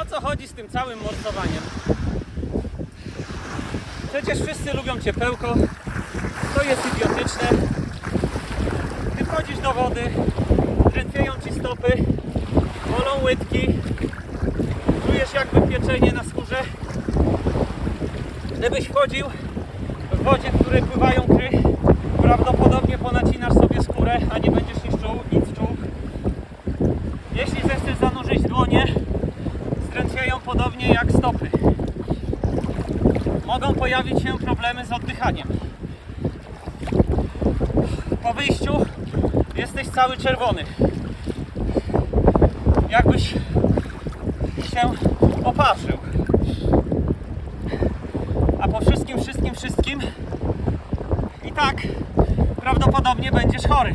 O co chodzi z tym całym morsowaniem? Przecież wszyscy lubią ciepełko. To jest idiotyczne. Ty wchodzisz do wody, drętwieją ci stopy, bolą łydki, czujesz jakby pieczenie na skórze. Gdybyś wchodził w wodzie, w której pływają kry, prawdopodobnie ponacinasz sobie skórę, a nie będziesz nic czuł, nic czuł. Jeśli zechcesz zanurzyć dłonie, podobnie jak stopy. Mogą pojawić się problemy z oddychaniem. Po wyjściu jesteś cały czerwony. Jakbyś się oparzył. A po wszystkim, wszystkim, wszystkim i tak prawdopodobnie będziesz chory.